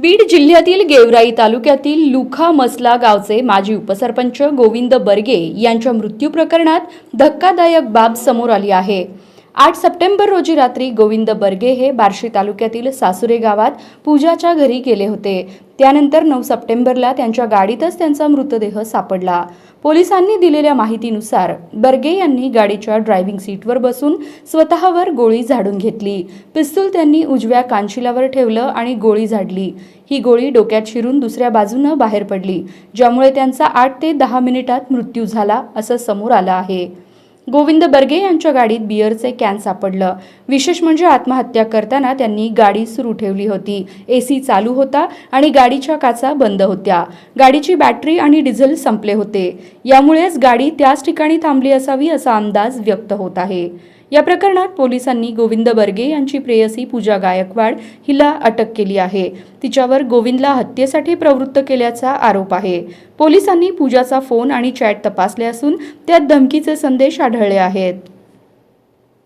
बीड जिल्ह्यातील गेवराई तालुक्यातील लुखा मसला गावचे माजी उपसरपंच गोविंद बर्गे यांच्या मृत्यू प्रकरणात धक्कादायक बाब समोर आली आहे. आठ सप्टेंबर रोजी रात्री गोविंद बर्गे हे बार्शी तालुक्यातील सासुरे गावात पूजाच्या घरी गेले होते. त्यानंतर नऊ सप्टेंबरला त्यांच्या गाडीतच त्यांचा मृतदेह सापडला. पोलिसांनी दिलेल्या माहितीनुसार बर्गे यांनी गाडीच्या ड्रायव्हिंग सीटवर बसून स्वतःवर गोळी झाडून घेतली. पिस्तूल त्यांनी उजव्या कानशिलावर ठेवलं आणि गोळी झाडली. ही गोळी डोक्यात शिरून दुसऱ्या बाजूनं बाहेर पडली ज्यामुळे त्यांचा आठ ते दहा मिनिटात मृत्यू झाला असं समोर आलं आहे. गोविंद बर्गे यांच्या गाडीत बिअरचे कॅन सापडलं. विशेष म्हणजे आत्महत्या करताना त्यांनी गाडी सुरू ठेवली होती. एसी चालू होता आणि गाडीच्या काचा बंद होत्या. गाडीची बॅटरी आणि डिझेल संपले होते. यामुळेच गाडी त्याच ठिकाणी थांबली असावी असा अंदाज व्यक्त होत आहे. या प्रकरणात पोलिसांनी गोविंद बर्गे यांची प्रेयसी पूजा गायकवाड हिला अटक केली आहे. तिच्यावर गोविंदला हत्येसाठी प्रवृत्त केल्याचा आरोप आहे. पोलिसांनी पूजाचा फोन आणि चॅट तपासले असून त्यात धमकीचे संदेश आढळले आढळले आहेत.